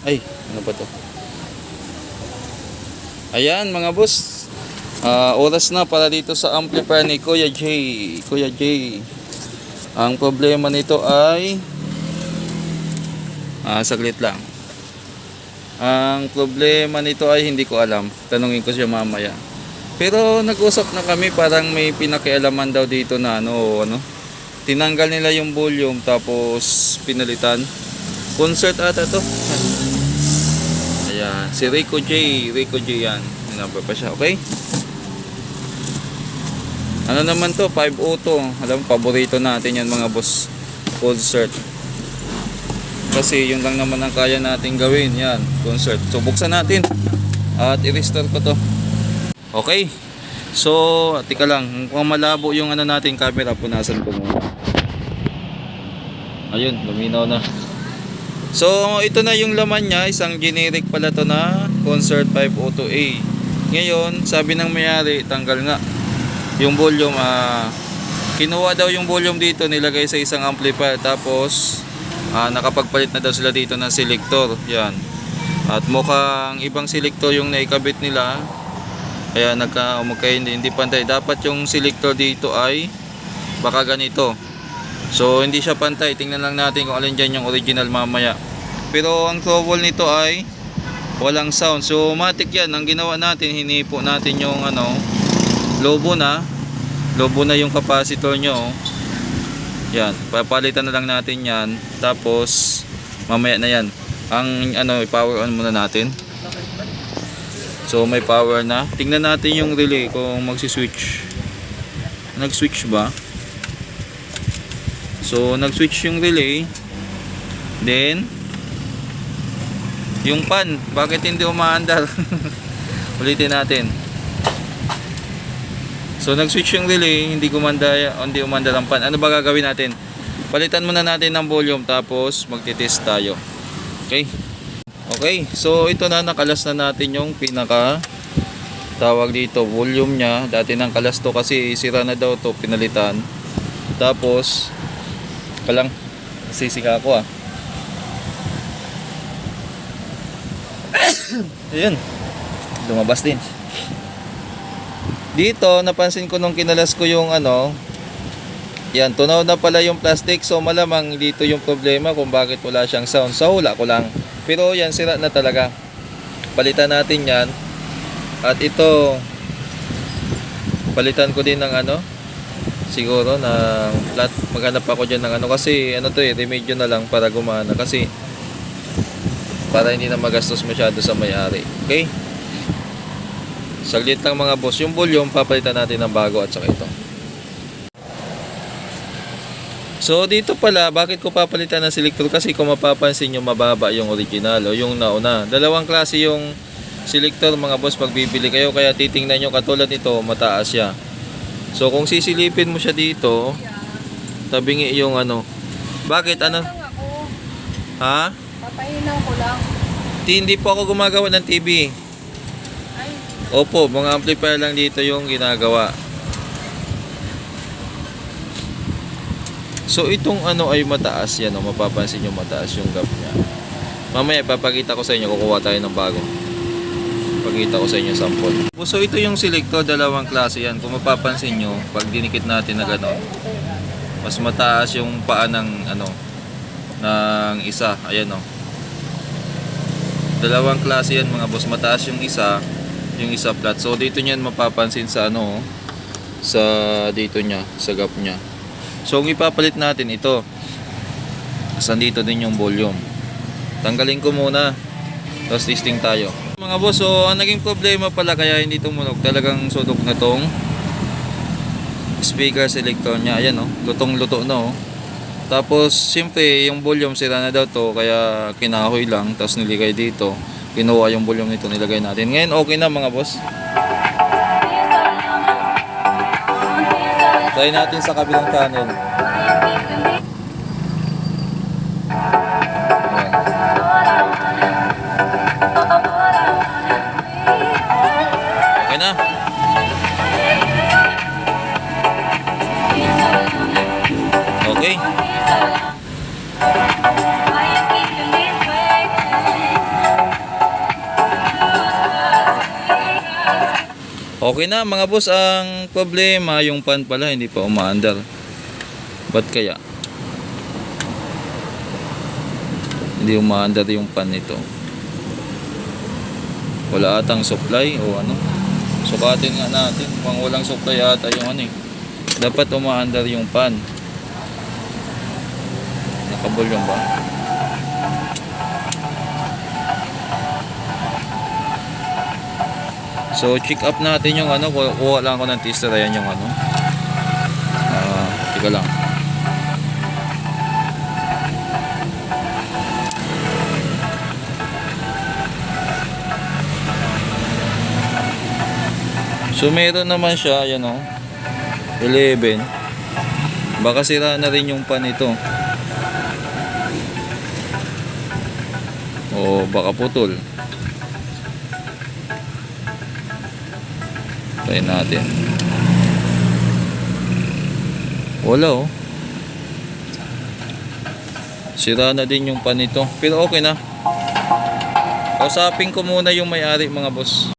Ay, ano ba to? Ayan mga boss. Ah, oras na para dito sa amplifier ni Kuya J. Kuya J. Ang problema nito ay Ah, saglit lang. Ang problema nito ay hindi ko alam. Tanungin ko siya mamaya. Pero nag-usap na kami parang may pinakialaman daw dito na ano, ano. Tinanggal nila yung volume tapos pinalitan. Concert ata to. Si Rico J. Rico J yan. May number pa siya, okay? Ano naman to? 502. Alam, paborito natin yan mga boss. Concert. Kasi yun lang naman ang kaya natin gawin. Yan, concert. So, buksan natin. At i-restore ko to. Okay. So, tika lang. Kung malabo yung ano natin camera, punasan ko muna. Ayun, luminaw na. So, ito na yung laman niya. Isang generic pala to na Concert 502A. Ngayon, sabi ng mayari, tanggal nga. Yung volume, ah, kinuha daw yung volume dito, nilagay sa isang amplifier. Tapos, ah, nakapagpalit na daw sila dito ng selector. Yan. At mukhang ibang selector yung naikabit nila. Kaya nagka, magka, hindi, hindi pantay. Dapat yung selector dito ay baka ganito. So hindi siya pantay. Tingnan lang natin kung alin dyan yung original mamaya. Pero ang trouble nito ay walang sound. So matik yan. Ang ginawa natin, hinipo natin yung ano, lobo na. Lobo na yung capacitor nyo. Yan. Papalitan na lang natin yan. Tapos mamaya na yan. Ang ano, power on muna natin. So may power na. Tingnan natin yung relay kung magsi-switch. Nag-switch ba? So nag-switch yung relay. Then yung pan, bakit hindi umaandar? Ulitin natin. So nag-switch yung relay, hindi gumanda, hindi umandar ang pan. Ano ba gagawin natin? Palitan muna natin ng volume tapos magti-test tayo. Okay? Okay, so ito na nakalas na natin yung pinaka tawag dito, volume niya. Dati nang kalas to kasi sira na daw to, pinalitan. Tapos kalang sisika ako ah. Ayun. Lumabas din. Dito, napansin ko nung kinalas ko yung ano, yan, tunaw na pala yung plastic. So, malamang dito yung problema kung bakit wala siyang sound. So, wala ko lang. Pero yan, sira na talaga. Palitan natin yan. At ito, palitan ko din ng ano, siguro ng flat. Maghanap ako dyan ng ano. Kasi, ano to eh, remedyo na lang para gumana. Kasi, para hindi na magastos masyado sa may-ari. Okay? Saglit lang mga boss. Yung volume, papalitan natin ng bago at saka ito. So dito pala, bakit ko papalitan ng selector? Kasi kung mapapansin nyo, mababa yung original o yung nauna. Dalawang klase yung selector mga boss pag bibili kayo. Kaya titingnan nyo katulad nito, mataas siya. So kung sisilipin mo siya dito, tabingi yung ano. Bakit ano? Ha? Papainaw ko lang. Di, hindi po ako gumagawa ng TV. Ay, Opo, mga amplifier lang dito yung ginagawa. So itong ano ay mataas yan, oh, mapapansin nyo mataas yung gap niya. Mamaya papakita ko sa inyo, kukuha tayo ng bago. Pakita ko sa inyo sample. So ito yung selector, dalawang klase yan. Kung mapapansin nyo, pag dinikit natin na gano'n, mas mataas yung paa ng ano, ng isa. Ayan oh. Dalawang klase yan mga boss. Mataas yung isa, yung isa flat. So dito niyan mapapansin sa ano, oh, sa dito niya, sa gap niya. So ang ipapalit natin ito. Saan dito din yung volume. Tanggalin ko muna. Tapos testing tayo. Mga boss, so ang naging problema pala kaya hindi tumunog. Talagang sudok na tong speaker selector niya. Ayan oh, lutong-luto na oh. Tapos, siyempre, yung volume sira na daw to, kaya kinahoy lang, tapos niligay dito. Kinuha yung volume nito, nilagay natin. Ngayon, okay na mga boss. Try natin sa kabilang tunnel. Okay na mga boss, ang problema yung pan pala hindi pa umaandar. Ba't kaya? Hindi umaandar yung pan nito. Wala atang supply o ano. Sukatin nga natin, pang walang supply ata yung ano eh. Dapat umaandar yung pan. Nakabulyong ba? So check up natin yung ano, kuha, lang ako ng tester ayan yung ano. Ah, tika lang. So meron naman siya, yan o. 11. Baka sira na rin yung pan ito. O baka putol. Try natin. Wala oh. Sira na din yung pan nito. Pero okay na. Kausapin ko muna yung may-ari mga boss.